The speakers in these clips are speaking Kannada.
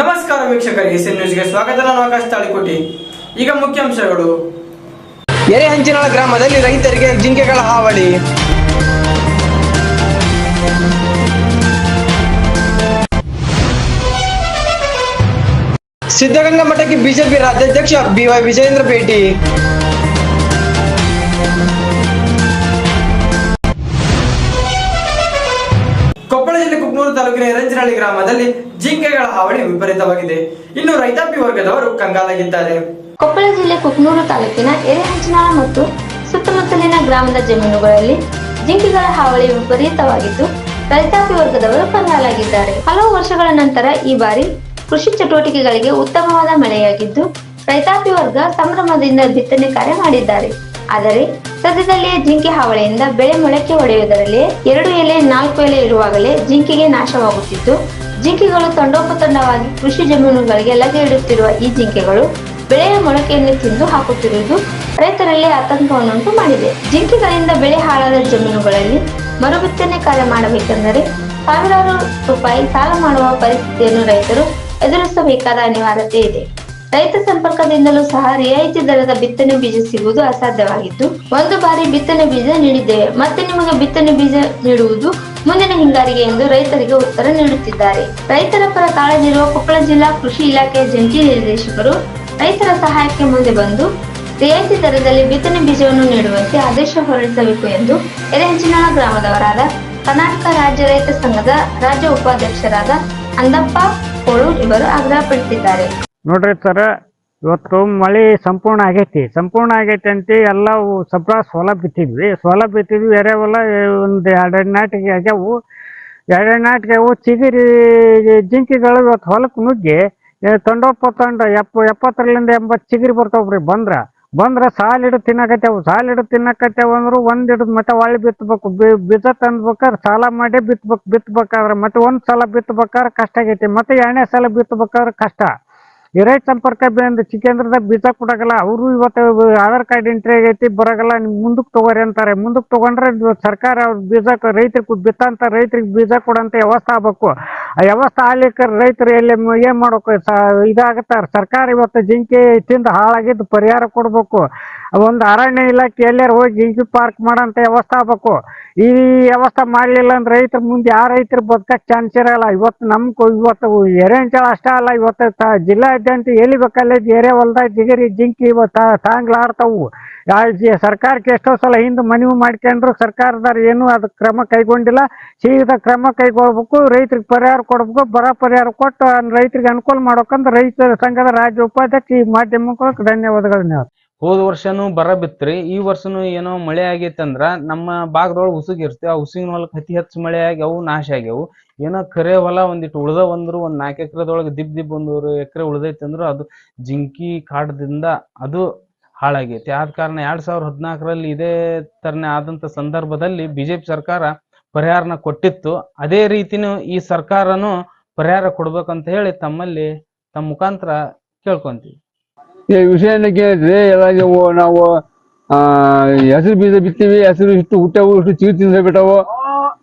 ನಮಸ್ಕಾರ ವೀಕ್ಷಕರಿಗೆ, ಎಸ್ ನ್ಯೂಸ್ಗೆ ಸ್ವಾಗತ. ನಾನು ಆಕಾಶ ಈಗ ಮುಖ್ಯಾಂಶಗಳು ಎರೆಹಂಚಿನಾಳ ಗ್ರಾಮದಲ್ಲಿ ರೈತರಿಗೆ ಜಿಂಕೆಗಳ ಹಾವಳಿ. ಸಿದ್ಧಗಂಗಾ ಮಠಕ್ಕೆ ಬಿಜೆಪಿ ರಾಜ್ಯಾಧ್ಯಕ್ಷ ಬಿವೈ ವಿಜಯೇಂದ್ರ ಭೇಟಿ. ಕುಕ್ನೂರು ತಾಲೂಕಿನ ಎರಂಜನಹಳ್ಳಿ ಗ್ರಾಮದಲ್ಲಿ ಜಿಂಕೆಗಳ ಹಾವಳಿ ವಿಪರೀತವಾಗಿದೆ. ಇನ್ನು ರೈತಾಪಿ ವರ್ಗದವರು ಕಂಗಾಲಾಗಿದ್ದಾರೆ. ಕೊಪ್ಪಳ ಜಿಲ್ಲೆ ಕುಕ್ನೂರು ತಾಲೂಕಿನ ಎರೆಹಂಚನಾಳ ಮತ್ತು ಸುತ್ತಮುತ್ತಲಿನ ಗ್ರಾಮದ ಜಮೀನುಗಳಲ್ಲಿ ಜಿಂಕೆಗಳ ಹಾವಳಿ ವಿಪರೀತವಾಗಿದ್ದು, ರೈತಾಪಿ ವರ್ಗದವರು ಕಂಗಾಲಾಗಿದ್ದಾರೆ. ಹಲವು ವರ್ಷಗಳ ನಂತರ ಈ ಬಾರಿ ಕೃಷಿ ಚಟುವಟಿಕೆಗಳಿಗೆ ಉತ್ತಮವಾದ ಮಳೆಯಾಗಿದ್ದು, ರೈತಾಪಿ ವರ್ಗ ಸಂಭ್ರಮದಿಂದ ಬಿತ್ತನೆ ಕಾರ್ಯ ಮಾಡಿದ್ದಾರೆ. ಆದರೆ ಸದ್ಯದಲ್ಲಿಯೇ ಜಿಂಕೆ ಹಾವಳಿಯಿಂದ ಬೆಳೆ ಮೊಳಕೆ ಹೊಡೆಯುವುದರಲ್ಲಿ ಎರಡು ಎಲೆ, ನಾಲ್ಕು ಎಲೆ ಇರುವಾಗಲೇ ಜಿಂಕೆಗೆ ನಾಶವಾಗುತ್ತಿದ್ದು, ಜಿಂಕೆಗಳು ತಂಡೋಪತಂಡವಾಗಿ ಕೃಷಿ ಜಮೀನುಗಳಿಗೆ ಲಗೆ ಇಡುತ್ತಿರುವ ಈ ಜಿಂಕೆಗಳು ಬೆಳೆಯ ಮೊಳಕೆಯನ್ನು ತಿಂದು ಹಾಕುತ್ತಿರುವುದು ರೈತರಲ್ಲಿ ಆತಂಕವನ್ನುಂಟು ಮಾಡಿದೆ. ಜಿಂಕೆಗಳಿಂದ ಬೆಳೆ ಹಾಳಾದ ಜಮೀನುಗಳಲ್ಲಿ ಮರುಬಿತ್ತನೆ ಕಾರ್ಯ ಮಾಡಬೇಕೆಂದರೆ ಸಾವಿರಾರು ರೂಪಾಯಿ ಸಾಲ ಮಾಡುವ ಪರಿಸ್ಥಿತಿಯನ್ನು ರೈತರು ಎದುರಿಸಬೇಕಾದ ಅನಿವಾರ್ಯತೆ ಇದೆ. ರೈತ ಸಂಪರ್ಕದಿಂದಲೂ ಸಹ ರಿಯಾಯಿತಿ ದರದ ಬಿತ್ತನೆ ಬೀಜ ಸಿಗುವುದು ಅಸಾಧ್ಯವಾಗಿತ್ತು. ಒಂದು ಬಾರಿ ಬಿತ್ತನೆ ಬೀಜ ನೀಡಿದ್ದೇವೆ. ಮತ್ತೆ ನಿಮಗೆ ಬಿತ್ತನೆ ಬೀಜ ನೀಡುವುದು ಮುಂದಿನ ಹಿಂಗಾರಿಗೆ ಎಂದು ರೈತರಿಗೆ ಉತ್ತರ ನೀಡುತ್ತಿದ್ದಾರೆ. ರೈತರ ಪರ ಕಾಳಜಿರುವ ಕೊಪ್ಪಳ ಜಿಲ್ಲಾ ಕೃಷಿ ಇಲಾಖೆಯ ಜಂಟಿ ನಿರ್ದೇಶಕರು ರೈತರ ಸಹಾಯಕ್ಕೆ ಮುಂದೆ ಬಂದು ರಿಯಾಯಿತಿ ದರದಲ್ಲಿ ಬಿತ್ತನೆ ಬೀಜವನ್ನು ನೀಡುವಂತೆ ಆದೇಶ ಹೊರಡಿಸಬೇಕು ಎಂದು ಎರೆಹಂಚಿನಾಳ ಗ್ರಾಮದವರಾದ ಕರ್ನಾಟಕ ರಾಜ್ಯ ರೈತ ಸಂಘದ ರಾಜ್ಯ ಉಪಾಧ್ಯಕ್ಷರಾದ ಅಂದಪ್ಪ ಕೋಳು ಇವರು ಆಗ್ರಹಪಡಿಸಿದ್ದಾರೆ. ನೋಡ್ರಿ ಸರ್, ಇವತ್ತು ಮಳೆ ಸಂಪೂರ್ಣ ಆಗೈತಿ. ಸಂಪೂರ್ಣ ಆಗೈತಿ ಅಂತ ಎಲ್ಲ ಸಬ್ರ ಸೋಲ ಬಿತ್ತಿದ್ವಿ. ಸೋಲ ಬಿತ್ತಿದ್ವಿ ಎರೆಹೊಲ ಒಂದು ಎರಡೆರಡು ನಾಟಿಗೆ ಆಗ್ಯಾವು. ಎರಡೆರಡು ನಾಟಿಗೆ ಅವು ಚಿಗಿರಿ, ಜಿಂಕಿಗಳು ಇವತ್ತು ಹೊಲಕ್ಕೆ ನುಗ್ಗಿ ತೊಂಡೊಪ್ಪ ತೊಂಡ ಎಪ್ಪ, ಎಪ್ಪತ್ತರಲ್ಲಿಂದ ಎಂಬತ್ತು ಚಿಗಿರಿ ಬರ್ತಾವ್ರಿ ಬಂದ್ರ. ಬಂದ್ರ ಸಾಲ್ ಹಿಡಿದು ತಿನ್ನಕತ್ತೇವು. ಸಾಲ್ ಹಿಡಿದು ತಿನ್ನಕತ್ತೇವು ಅಂದ್ರು ಒಂದ್ ಹಿಡಿದು ಮತ್ತೆ ಒಳ್ಳೆ ಬಿತ್ತಬೇಕು ಬೀಜ ತಂದ್ಬೇಕಾದ್ರೆ ಸಾಲ ಮಾಡಿ ಬಿತ್ತಬೇಕು ಬಿತ್ತಬೇಕಾದ್ರೆ ಮತ್ತೆ ಒಂದ್ ಸಲ ಬಿತ್ತಬೇಕಾದ್ರೆ ಕಷ್ಟ ಆಗೈತಿ. ಮತ್ತೆ ಎರಡನೇ ಸಲ ಬಿತ್ತಬೇಕಾದ್ರೆ ಕಷ್ಟ. ರೈತ ಸಂಪರ್ಕ ಬಂದು ಚಿಕ್ಕಂದ್ರದಾಗ ಬೀಜ ಕೊಡಗಲ್ಲ ಅವರು ಇವತ್ತು ಆಧಾರ್ ಕಾರ್ಡ್ ಎಂಟ್ರಿ ಆಗೈತಿ ಬರಗಲ್ಲ ನಿಮ್ಗೆ ಮುಂದಕ್ಕೆ ತಗೋರಿ ಅಂತಾರೆ. ಮುಂದಕ್ಕೆ ತಗೊಂಡ್ರೆ ಸರ್ಕಾರ ಅವ್ರ್ ಬೀಜ ರೈತರಿಗೆ ಬಿತ್ತಂತ ರೈತರಿಗೆ ಬೀಜ ಕೊಡಂತ ವ್ಯವಸ್ಥೆ ಆಗ್ಬೇಕು. ವ್ಯವಸ್ಥೆ ಆಗ್ಲಿಕ್ಕೆ ರೈತರು ಎಲ್ಲಿ ಏನ್ ಮಾಡ್ಬೇಕು? ಇದಾಗತ್ತಾರ ಸರ್ಕಾರ ಇವತ್ತು ಜಿಂಕೆ ತಿಂದು ಹಾಳಾಗಿದ್ದು ಪರಿಹಾರ ಕೊಡ್ಬೇಕು. ಒಂದು ಅರಣ್ಯ ಇಲಾಖೆ ಎಲ್ಲಾರು ಹೋಗಿ ಜಿಂಕೆ ಪಾರ್ಕ್ ಮಾಡೋಂಥ ವ್ಯವಸ್ಥೆ ಆಗ್ಬೇಕು. ಈ ವ್ಯವಸ್ಥೆ ಮಾಡಲಿಲ್ಲ ಅಂದ್ರೆ ರೈತರ ಮುಂದೆ ಯಾವ ರೈತರು ಬದುಕಕ್ಕೆ ಚಾನ್ಸ್ ಇರಲ್ಲ. ಇವತ್ತು ನಮ್ ಕೊ- ಇವತ್ತು ಎರೆಹಂಚಳ ಅಷ್ಟೇ ಅಲ್ಲ, ಇವತ್ತು ಜಿಲ್ಲಾದ್ಯಂತ ಎಲ್ಲಿ ಬೇಕಲ್ಲ ಎರೆ ಹೊಲ್ದಾಗ ಜಿಗರಿ ಜಿಂಕಿ ಇವತ್ತು ತಾಂಗ್ಲಾಡ್ತಾವು ಸರ್ಕಾರಕ್ಕೆ ಎಷ್ಟೋ ಸಲ ಹಿಂದೆ ಮನವಿ ಮಾಡ್ಕೊಂಡ್ರು ಸರ್ಕಾರದವ್ರು ಏನು ಅದು ಕ್ರಮ ಕೈಗೊಂಡಿಲ್ಲ. ಸೀದಾ ಕ್ರಮ ಕೈಗೊಳ್ಬೇಕು, ರೈತರಿಗೆ ಪರಿಹಾರ ಕೊಡ್ಬೇಕು, ಬರ ಪರಿಹಾರ ಕೊಟ್ಟು ರೈತರಿಗೆ ಅನುಕೂಲ ಮಾಡ್ಬೇಕಂದ್ರೆ ರೈತ ಸಂಘದ ರಾಜ್ಯ ಉಪಾಧ್ಯಕ್ಷ ಈ ಮಾಧ್ಯಮಕ್ಕೆ ಧನ್ಯವಾದಗಳು ಹೋದ ವರ್ಷನು ಬರ ಬಿತ್ರಿ ಈ ವರ್ಷನು ಏನೋ ಮಳೆ ಆಗೈತೆ ಅಂದ್ರ ನಮ್ಮ ಭಾಗದೊಳಗೆ ಉಸುಗ್ ಇರ್ತಿ ಆ ಉಸುಗಿನ ಹೊಲಕ್ಕೆ ಅತಿ ಹೆಚ್ಚು ಮಳೆ ಆಗಿ ಅವು ನಾಶ ಆಗ್ಯಾವು. ಏನೋ ಕರೆ ಹೊಲ ಒಂದಿಟ್ಟು ಉಳ್ದ ಒಂದ್ರು ಒಂದ್ ನಾಲ್ಕು ಎಕರೆದೊಳಗೆ ದಿಬ್ ದಿಬ್ ಒಂದೂರು ಎಕರೆ ಉಳ್ದೈತೆ ಅದು ಜಿಂಕಿ ಕಾಡದಿಂದ ಅದು ಹಾಳಾಗೈತಿ. ಆದ ಕಾರಣ ಎರಡ್ ಸಾವಿರದ ಹದಿನಾಲ್ಕರಲ್ಲಿ ಇದೇ ತರನೇ ಆದಂತ ಸಂದರ್ಭದಲ್ಲಿ ಬಿಜೆಪಿ ಸರ್ಕಾರ ಪರಿಹಾರನ ಕೊಟ್ಟಿತ್ತು. ಅದೇ ರೀತಿನೂ ಈ ಸರ್ಕಾರನು ಪರಿಹಾರ ಕೊಡ್ಬೇಕಂತ ಹೇಳಿ ತಮ್ಮಲ್ಲಿ ತಮ್ಮ ಮುಖಾಂತರ ಕೇಳ್ಕೊಂತೀವಿ. ಈ ವಿಷಯ ಕೇಳಿದ್ರೆ ಎಲ್ಲ ನೀವು, ಆ, ಹೆಸರು ಬೀಜ ಬಿತ್ತೀವಿ, ಹೆಸರು ಇಷ್ಟು ಹುಟ್ಟವು, ಇಷ್ಟು ಚೀರು ತಿಂದ ಬಿಟ್ಟವು.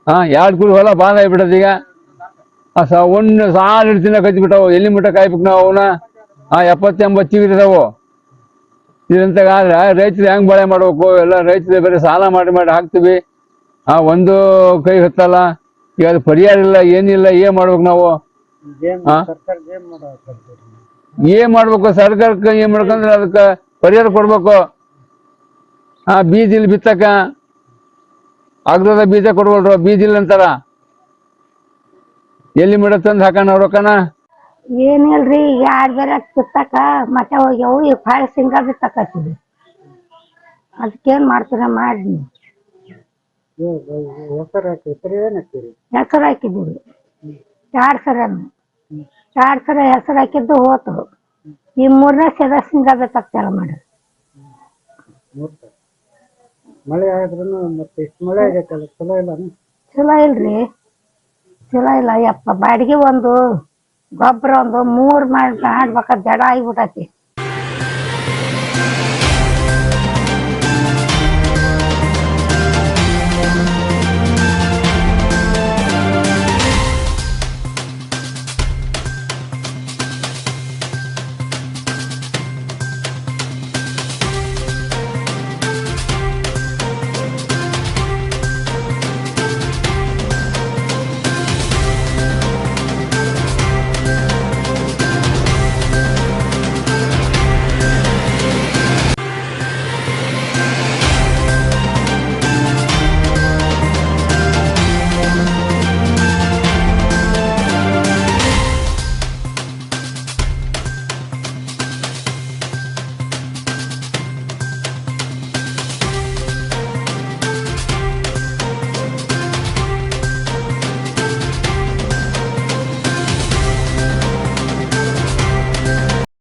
ಹಾ ಎರಡು ಕುರಿ ಹೊಲ ಬಾಂಧ ಆಗ್ಬಿಟ್ಟದ ಈಗ. ಒಂದು ಸಾಲ ಹಿಡ್ತಿನ ತಿನ್ನ ಕತ್ತಿ ಬಿಟ್ಟವು ಎಲ್ಲಿ ಮುಟ್ಟ ಕಾಯ್ಬೇಕು ನಾವು ಅವನ್ನ? ಆ, ಎಪ್ಪತ್ತೆಂಬತ್ತು ಚಿಗಿರ್ತಾವು ಇದಂತ ಆದ್ರೆ ರೈತರು ಹೆಂಗ್ ಬಳೆ ಮಾಡ್ಬೇಕು? ಎಲ್ಲ ರೈತರು ಬೇರೆ ಸಾಲ ಮಾಡಿ ಮಾಡಿ ಹಾಕ್ತಿವಿ. ಆ ಒಂದು ಕೈ ಹತ್ತಲ್ಲ. ಈಗ ಅದು ಪರಿಹಾರ ಇಲ್ಲ ಏನಿಲ್ಲ ಏನ್ ಮಾಡ್ಬೇಕು ನಾವು? ಏನ್ ಮಾಡ್ಬೇಕು? ಸರ್ಕಾರಕ್ಕೆ ಏನ್ ಮಾಡ್ಕಂದ್ರೆ ಅದಕ್ಕ ಪರಿಹಾರ ಕೊಡ್ಬೇಕು. ಆ ಬೀಜ ಇಲ್ಲಿ ಬಿತ್ತಕ. ಅಗ್ರದ ಬೀಜ ಕೊಡ್ಬೋದ್ರ? ಬೀಜ ಇಲ್ಲ ಅಂತಾರ. ಎಲ್ಲಿ ಮಿಡ ತಂದು ಹಾಕೋಣ ರೊಕ್ಕನ ಏನಿಲ್ರಿ ಯಾರ್ ಬೇರೆ ಕಿತ್ತಾಕ ಮತ್ತೆ ಹೋಗ್ಯಾವು ಈಗ ಫಾಯ್ ಸಿಂಗ ಬಿತ್ತಕತ್ತೀವಿ ಅದಕ್ಕೇನ್ ಮಾಡ್ತೀರ ಮಾಡಿ. ಹೆಸರು ಹಾಕಿದ್ದೀವಿ. ಎರಡ್ ಸರ ಎರಡ್ ಸರ ಹೆಸರು ಹಾಕಿದ್ದು ಹೋತು. ಈ ಮೂರನೇ ಸರ ಸಿಂಗ ಬಿತ್ತಕ್ ಚಾಲ ಮಾಡಿ ಮಳೆ ಆದ್ರೂ ಮತ್ತೆ ಇಷ್ಟು ಮಳೆ ಆಗೈತಲ್ಲ ಚಲೋ ಇಲ್ಲ ಚಲೋ ಇಲ್ರಿ. ಚಲೋ ಇಲ್ಲ ಯಪ್ಪ ಬಾಡಿಗೆ ಒಂದು ಗೊಬ್ಬರ ಒಂದು ಮೂರ್ ಮಾಡಿ ಮಾಡ್ಬೇಕ ಜಡ ಆಗಿಬಿಟ್ಟತಿ